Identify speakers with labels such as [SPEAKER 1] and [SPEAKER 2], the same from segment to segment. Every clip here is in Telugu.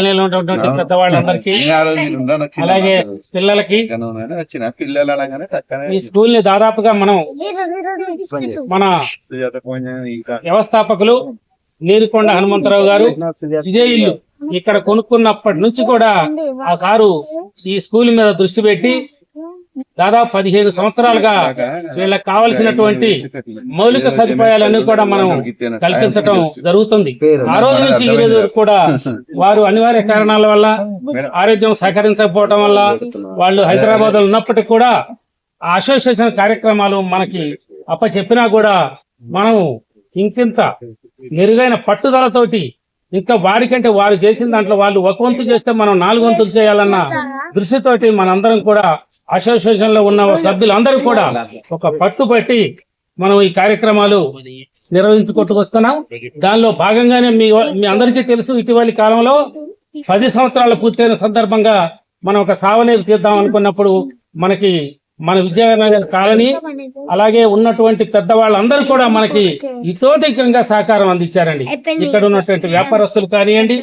[SPEAKER 1] కాలనీలో ఉన్నటువంటి పెద్దవాళ్ళందరికీ అలాగే పిల్లలకి ఈ స్కూల్ని దాదాపుగా మనం మన వ్యవస్థాపకులు నీరుకొండ హనుమంతరావు గారు ఇదే ఇల్లు. ఇక్కడ కొనుక్కున్నప్పటి నుంచి కూడా ఆ సారు ఈ స్కూల్ మీద దృష్టి పెట్టి దాదాపు పదిహేను సంవత్సరాలుగా వీళ్ళకి కావలసినటువంటి మౌలిక సదుపాయాలన్నీ కూడా మనం కల్పించటం జరుగుతుంది. ఆ రోజు నుంచి ఈ రోజు వరకు కూడా వారు అనివార్య కారణాల వల్ల ఆరోగ్యం సహకరించకపోవటం వల్ల వాళ్ళు హైదరాబాద్లో ఉన్నప్పటికీ కూడా ఆ అసోసియేషన్ కార్యక్రమాలు మనకి అప్ప చెప్పినా కూడా మనం ఇంకింత మెరుగైన పట్టుదలతోటి ఇంకా వాడికంటే వారు చేసిన దాంట్లో వాళ్ళు ఒక వంతు చేస్తే మనం నాలుగు వంతులు చేయాలన్న దృష్టితోటి మనందరం కూడా అసోసియేషన్లో ఉన్న సభ్యులందరూ కూడా ఒక పట్టుబట్టి మనం ఈ కార్యక్రమాలు నిర్వహించుకుంటూ వస్తున్నాం దానిలో భాగంగానే మీ మీ అందరికీ తెలుసు ఇటీవలి కాలంలో పది సంవత్సరాలు పూర్తయిన సందర్భంగా మనం ఒక సావనీరు తీద్దాం అనుకున్నప్పుడు మనకి మన విజయనగర్ కాలనీ అలాగే ఉన్నటువంటి పెద్దవాళ్ళందరూ కూడా మనకి ఇతోధికంగా సహకారం అందించారండి. ఇక్కడ ఉన్నటువంటి వ్యాపారస్తులు కానివ్వండి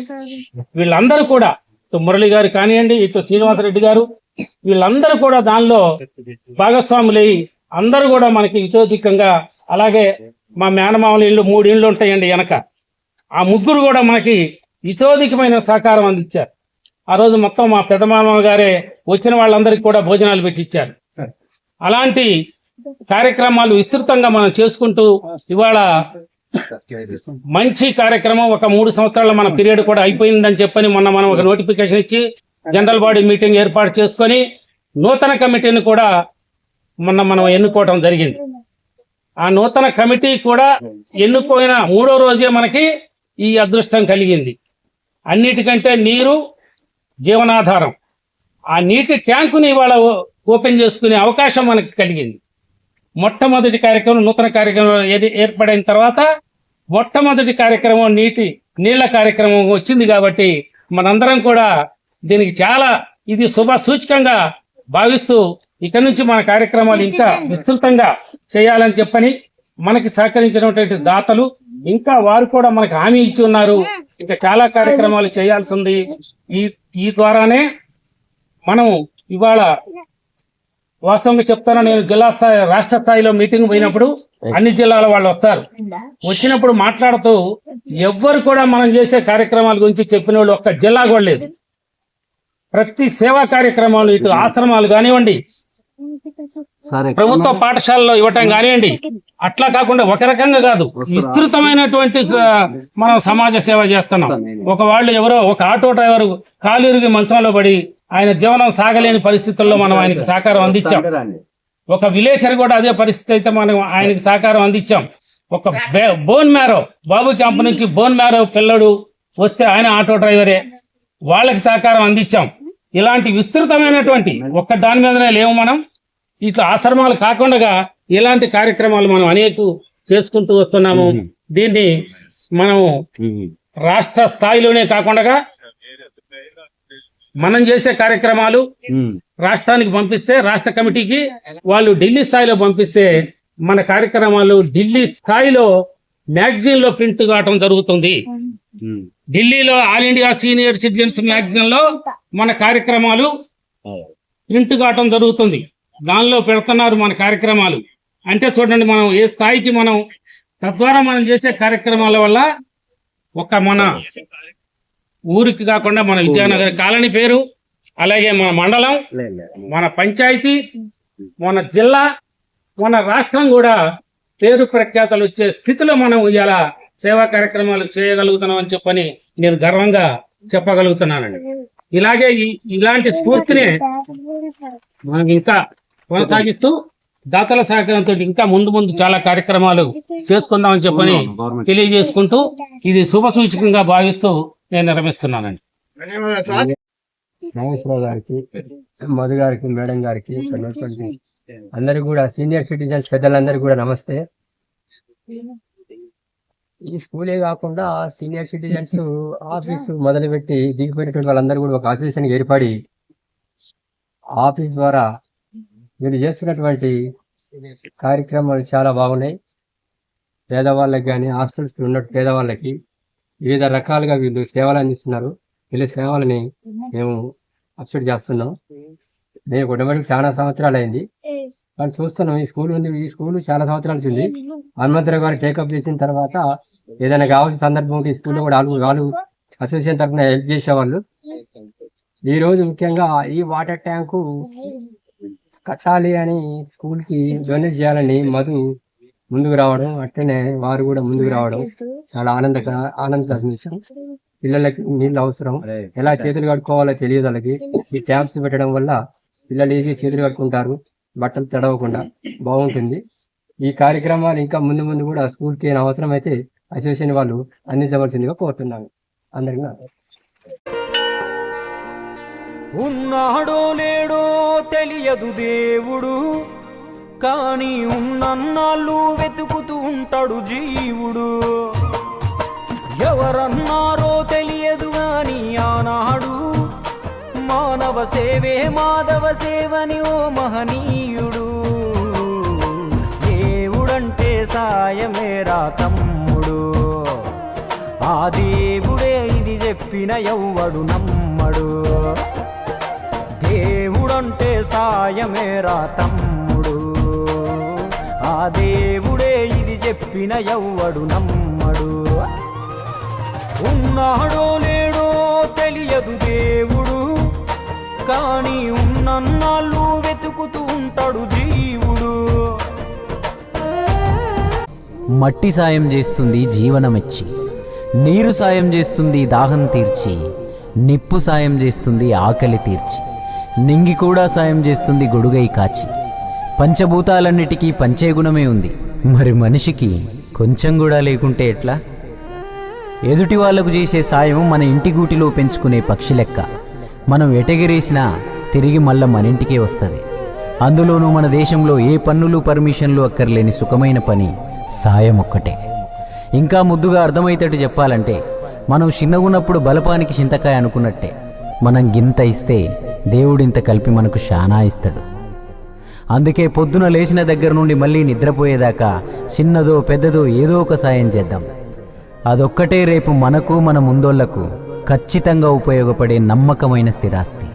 [SPEAKER 1] వీళ్ళందరూ కూడా ఇటు మురళి గారు కానివ్వండి ఇటు శ్రీనివాసరెడ్డి గారు వీళ్ళందరూ కూడా దానిలో భాగస్వాములై అందరూ కూడా మనకి ఇతోధికంగా అలాగే మా మేనమామల ఇల్లు మూడు ఇళ్ళు ఉంటాయండి వెనక. ఆ ముగ్గురు కూడా మనకి ఇతోధికమైన సహకారం అందించారు. ఆ రోజు మొత్తం మా పెద్దమామ గారే వచ్చిన వాళ్ళందరికీ కూడా భోజనాలు పెట్టించారు అలాంటి కార్యక్రమాలు విస్తృతంగా మనం చేసుకుంటూ ఇవాళ మంచి కార్యక్రమం ఒక మూడు సంవత్సరాల మన పీరియడ్ కూడా అయిపోయిందని చెప్పని మొన్న మనం ఒక నోటిఫికేషన్ ఇచ్చి జనరల్ బాడీ మీటింగ్ ఏర్పాటు చేసుకొని నూతన కమిటీని కూడా మొన్న మనం ఎన్నుకోవడం జరిగింది. ఆ నూతన కమిటీ కూడా ఎన్నుకోయిన మూడో రోజే మనకి ఈ అదృష్టం కలిగింది. అన్నిటికంటే నీరు జీవనాధారం. ఆ నీటి ట్యాంకుని ఇవాళ ఓపెన్ చేసుకునే అవకాశం మనకి కలిగింది. మొట్టమొదటి కార్యక్రమం నూతన కార్యక్రమం ఏర్పడిన తర్వాత మొట్టమొదటి కార్యక్రమం నీటి నీళ్ళ కార్యక్రమం వచ్చింది కాబట్టి మనందరం కూడా దీనికి చాలా ఇది శుభ సూచకంగా భావిస్తూ ఇక నుంచి మన కార్యక్రమాలు ఇంకా విస్తృతంగా చేయాలని చెప్పని మనకి సహకరించినటువంటి దాతలు ఇంకా వారు కూడా మనకు హామీ ఇచ్చి ఉన్నారు. ఇంకా చాలా కార్యక్రమాలు చేయాల్సి ఉంది. ఈ ఈ ద్వారానే మనం ఇవాళ వాస్తవంగా చెప్తాను నేను జిల్లా స్థాయి రాష్ట్ర స్థాయిలో మీటింగ్ పోయినప్పుడు అన్ని జిల్లాల వాళ్ళు వస్తారు. వచ్చినప్పుడు మాట్లాడుతూ ఎవ్వరు కూడా మనం చేసే కార్యక్రమాల గురించి చెప్పిన వాళ్ళు ఒక్క జిల్లా కూడా లేదు. ప్రతి సేవా కార్యక్రమాలు ఇటు ఆశ్రమాలు కానివ్వండి
[SPEAKER 2] సరే.
[SPEAKER 1] ప్రభుత్వ పాఠశాలలో ఇవ్వటం కానివ్వండి అట్లా కాకుండా ఒక రకంగా కాదు విస్తృతమైనటువంటి మనం సమాజ సేవ చేస్తున్నాం. ఒక వాళ్ళు ఎవరో ఒక ఆటో డ్రైవర్ కాలురిగి మంచంలో పడి ఆయన జీవనం సాగలేని పరిస్థితుల్లో మనం ఆయనకి సహకారం అందించాం. ఒక విలేకరి కూడా అదే పరిస్థితి అయితే మనం ఆయనకి సహకారం అందించాం. ఒక బోన్ మ్యారో బాబు క్యాంప్ నుంచి బోన్ మ్యారో పిల్లడు వస్తే ఆయన ఆటో డ్రైవరే. వాళ్ళకి సహకారం అందించాం. ఇలాంటి విస్తృతమైనటువంటి ఒక్క దాని మీదనే లేవు మనం. ఇట్లా ఆశ్రమాలు కాకుండా ఇలాంటి కార్యక్రమాలు మనం అనేక చేసుకుంటూ వస్తున్నాము. దీన్ని మనం రాష్ట్ర స్థాయిలోనే కాకుండా మనం చేసే కార్యక్రమాలు రాష్ట్రానికి పంపిస్తే రాష్ట్ర కమిటీకి వాళ్ళు ఢిల్లీ స్థాయిలో పంపిస్తే మన కార్యక్రమాలు ఢిల్లీ స్థాయిలో మ్యాగజైన్లో ప్రింట్ కావటం జరుగుతుంది. ఢిల్లీలో ఆల్ ఇండియా సీనియర్ సిటిజన్స్ మ్యాగజైన్లో మన కార్యక్రమాలు ప్రింట్ కావటం జరుగుతుంది. దానిలో పెడుతున్నారు మన కార్యక్రమాలు. అంటే చూడండి మనం ఏ స్థాయికి మనం తద్వారా మనం చేసే కార్యక్రమాల వల్ల ఒక మన ఊరికి కాకుండా మన విజయనగర్ కాలనీ పేరు అలాగే మన మండలం మన పంచాయతీ మన జిల్లా మన రాష్ట్రం కూడా పేరు ప్రఖ్యాతలు వచ్చే స్థితిలో మనం ఇలా సేవా కార్యక్రమాలు చేయగలుగుతున్నాం అని చెప్పని నేను గర్వంగా చెప్పగలుగుతున్నానండి. ఇలాగే ఇలాంటి స్ఫూర్తిని మనం ఇంకా కొనసాగిస్తూ దాతల సహకారంతో ఇంకా ముందు ముందు చాలా కార్యక్రమాలు చేసుకుందామని చెప్పని తెలియజేసుకుంటూ ఇది శుభ సూచకంగా భావిస్తూ నేను నిర్వహిస్తున్నానండి.
[SPEAKER 2] నాగేశ్వరరావు గారికి మధు గారికి మేడం గారికి అందరికి కూడా సీనియర్ సిటిజన్స్ పెద్దలందరికీ కూడా నమస్తే. ఈ స్కూలే కాకుండా సీనియర్ సిటిజన్స్ ఆఫీసు మొదలుపెట్టి దిగిపోయినటువంటి వాళ్ళందరూ కూడా ఒక అసోసియేషన్ ఏర్పడి ఆఫీస్ ద్వారా వీళ్ళు చేస్తున్నటువంటి కార్యక్రమాలు చాలా బాగున్నాయి. పేదవాళ్ళకి కానీ హాస్టల్స్ ఉన్నట్టు పేదవాళ్ళకి వివిధ రకాలుగా వీళ్ళు సేవలు అందిస్తున్నారు. వీళ్ళ సేవలని మేము అప్సెట్ చేస్తున్నాం. మేము కుటుంబానికి చాలా సంవత్సరాలు అయింది కానీ చూస్తున్నాం ఈ స్కూల్ ఉంది ఈ స్కూల్ చాలా సంవత్సరాలు ఉంది హనుమంతరావు గారు టేకప్ చేసిన తర్వాత ఏదైనా కావాల్సిన సందర్భం ఈ స్కూల్లో కూడా వాళ్ళు వాళ్ళు అసోసియేషన్ తరఫున హెల్ప్ చేసేవాళ్ళు. ఈ రోజు ముఖ్యంగా ఈ వాటర్ ట్యాంకు కట్టాలి అని స్కూల్కి డొనేట్ చేయాలని మధు ముందుకు రావడం అట్లనే వారు కూడా ముందుకు రావడం చాలా ఆనందక ఆనందించాల్సిన విషయం పిల్లలకి నీళ్ళు అవసరం. ఎలా చేతులు కట్టుకోవాలో తెలియదు వాళ్ళకి. ఈ ట్యాప్స్ పెట్టడం వల్ల పిల్లలు ఈజీ చేతులు కట్టుకుంటారు బట్టలు తడవకుండా. బాగుంటుంది. ఈ కార్యక్రమాలు ఇంకా ముందు ముందు కూడా స్కూల్కి ఏమైనా అవసరం అయితే అసోసియేషన్ వాళ్ళు అందించవలసిందిగా కోరుతున్నాను. అందరికీ నా-
[SPEAKER 3] ఉన్నాడో లేడో తెలియదు దేవుడు. కానీ ఉన్నన్నాళ్ళు వెతుకుతూ ఉంటాడు జీవుడు. ఎవరన్నారో తెలియదు గాని ఆనాడు మానవ సేవే మాధవ సేవని ఓ మహనీయుడు. దేవుడంటే సాయమేరా తమ్ముడు. ఆ దేవుడే ఇది చెప్పిన ఎవ్వడు నమ్మడు. దేవుడంటే సాయమేరా తమ్ముడు. దేవుడే ఇది చెప్పిన ఎవ్వడు నమ్మడు. ఉన్నాడో లేడో తెలియదు దేవుడు. కానీ ఉన్నన్నాళ్ళు వెతుకుతూ ఉంటాడు జీవుడు. మట్టి సాయం చేస్తుంది జీవనమిచ్చి నీరు సాయం చేస్తుంది దాహం తీర్చి. నిప్పు సాయం చేస్తుంది ఆకలి తీర్చి. నింగి కూడా సాయం చేస్తుంది గొడుగై కాచి. పంచభూతాలన్నిటికీ పంచే గుణమే ఉంది. మరి మనిషికి కొంచెం కూడా లేకుంటే ఎట్లా? ఎదుటి వాళ్ళకు చేసే సాయం మన ఇంటి గూటిలో పెంచుకునే పక్షి లెక్క. మనం ఎటగిరేసినా తిరిగి మళ్ళా మన ఇంటికే వస్తుంది. అందులోనూ మన దేశంలో ఏ పన్నులు పర్మిషన్లు అక్కర్లేని సుఖమైన పని సాయం ఒక్కటే. ఇంకా ముద్దుగా అర్థమయ్యేటట్టు చెప్పాలంటే మనం చిన్నగున్నప్పుడు బలపానికి చింతకాయ అనుకున్నట్టే. మనం గింత ఇస్తే దేవుడింత కలిపి మనకు శానా ఇస్తాడు. అందుకే పొద్దున లేచిన దగ్గర నుండి మళ్ళీ నిద్రపోయేదాకా చిన్నదో పెద్దదో ఏదో ఒక సాయం చేద్దాం. అదొక్కటే రేపు మనకు మన ముందోళ్ళకు ఖచ్చితంగా ఉపయోగపడే నమ్మకమైన స్థిరాస్తి.